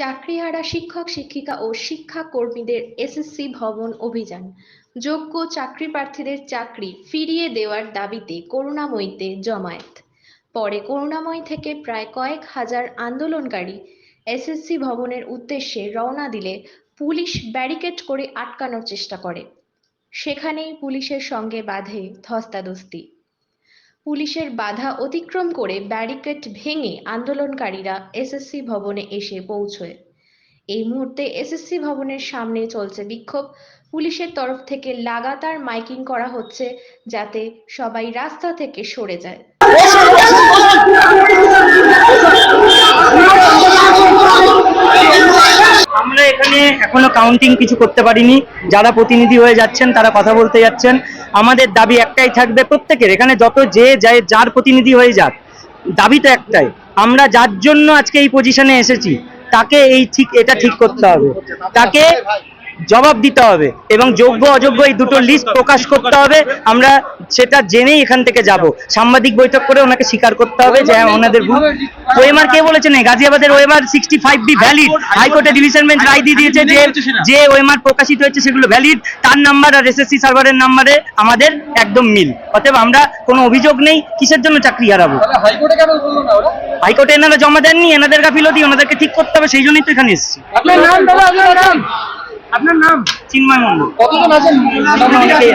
চাকরিহারা শিক্ষক, শিক্ষিকা ও শিক্ষা কর্মীদের এসএসসি ভবন অভিযান। যোগ্য চাকরি প্রার্থীদের চাকরি ফিরিয়ে দেওয়ার দাবিতে করুণাময়ীতে জমায়েত। পরে করুণাময়ী থেকে প্রায় কয়েক হাজার আন্দোলনকারী এসএসসি ভবনের উদ্দেশ্যে রওনা দিলে পুলিশ ব্যারিকেড করে আটকানোর চেষ্টা করে। সেখানেই পুলিশের সঙ্গে বাধে ধস্তাধস্তি। পুলিশের বাধা অতিক্রম করে ব্যারিকেড ভেঙে আন্দোলনকারীরা এসএসসি ভবনে এসে পৌঁছয়। এই মুহূর্তে এসএসসি ভবনের সামনে চলছে বিক্ষোভ। পুলিশের তরফ থেকে লাগাতার মাইকিং করা হচ্ছে যাতে সবাই রাস্তা থেকে সরে যায়। আমরা এখানে এখনও কাউন্টিং কিছু করতে পারিনি। যারা প্রতিনিধি হয়ে যাচ্ছেন, তারা কথা বলতে যাচ্ছেন। আমাদের দাবি একটাই থাকবে প্রত্যেকের। এখানে যত যে যায় যার প্রতিনিধি হয়ে যাক, দাবি তো একটাই। আমরা যার জন্য আজকে এই পজিশনে এসেছি, তাকে এই ঠিক, এটা ঠিক করতে হবে। তাকে জবাব দিতে হবে এবং যোগ্য অযোগ্য এই দুটো লিস্ট প্রকাশ করতে হবে। আমরা সেটা জেনেই এখান থেকে যাব। সাংবাদিক বৈঠক করে ওনাকে স্বীকার করতে হবে যে হ্যাঁ, ওনাদের ভুল। ওএমআর কে বলেছেন গাজিয়াবাদের OMR sixty five B valid হাইকোর্টে ডিভিশন বেঞ্চ রায় দিয়ে দিয়েছে যে যে ওএমআর প্রকাশিত হয়েছে সেগুলো ভ্যালিড তার নাম্বার আর এসএসসি সার্ভারের নাম্বারে আমাদের একদম মিল। অতএব আমরা কোনো অভিযোগ নেই কিসের জন্য চাকরি হারাবো? হাইকোর্টে এনারা জমা দেননি এনাদের গাফিলতি ওনাদেরকে ঠিক করতে হবে সেই জন্যই তো এখানে এসেছি। আপনার নাম? চিন্ময় মন্ডল কতজন আছেন? আছে